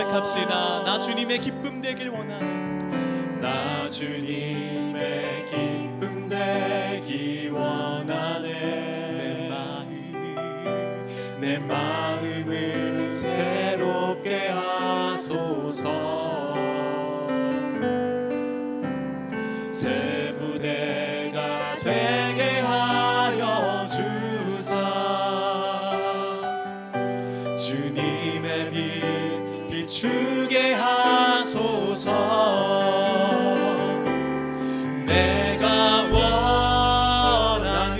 고백합시다. 나 주님의 기쁨 되길 원하네. 나 주님의 기쁨 되기 원하네 내 마음을 내 마음을 새롭게 하소서 주님의 빛 비추게 하소서. 내가 원하는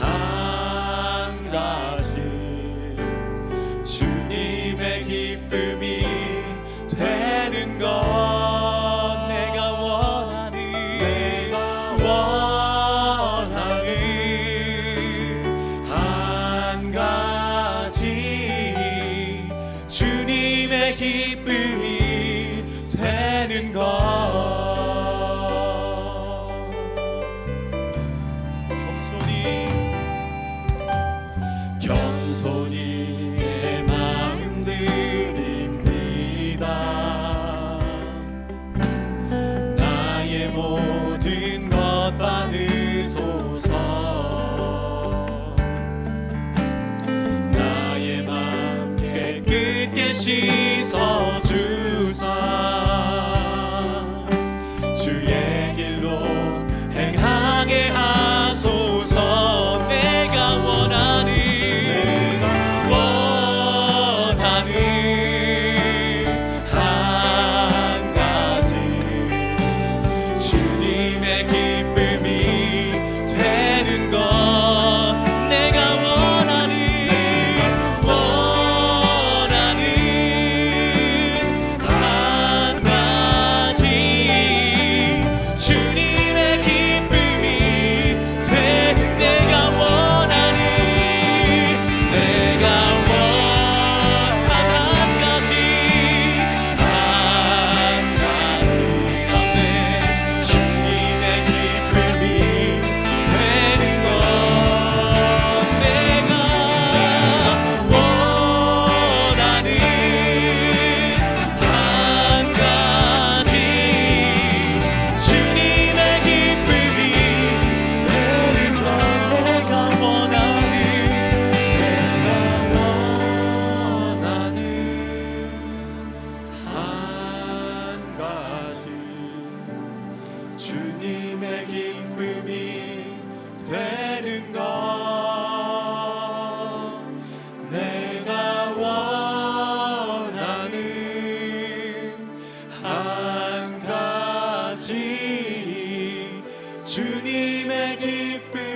한 가지 주 주님 깨끗게 씻어 주사. 주의 길로 행하게 하소서. 내가 원하는 원하는 주님의 기쁨.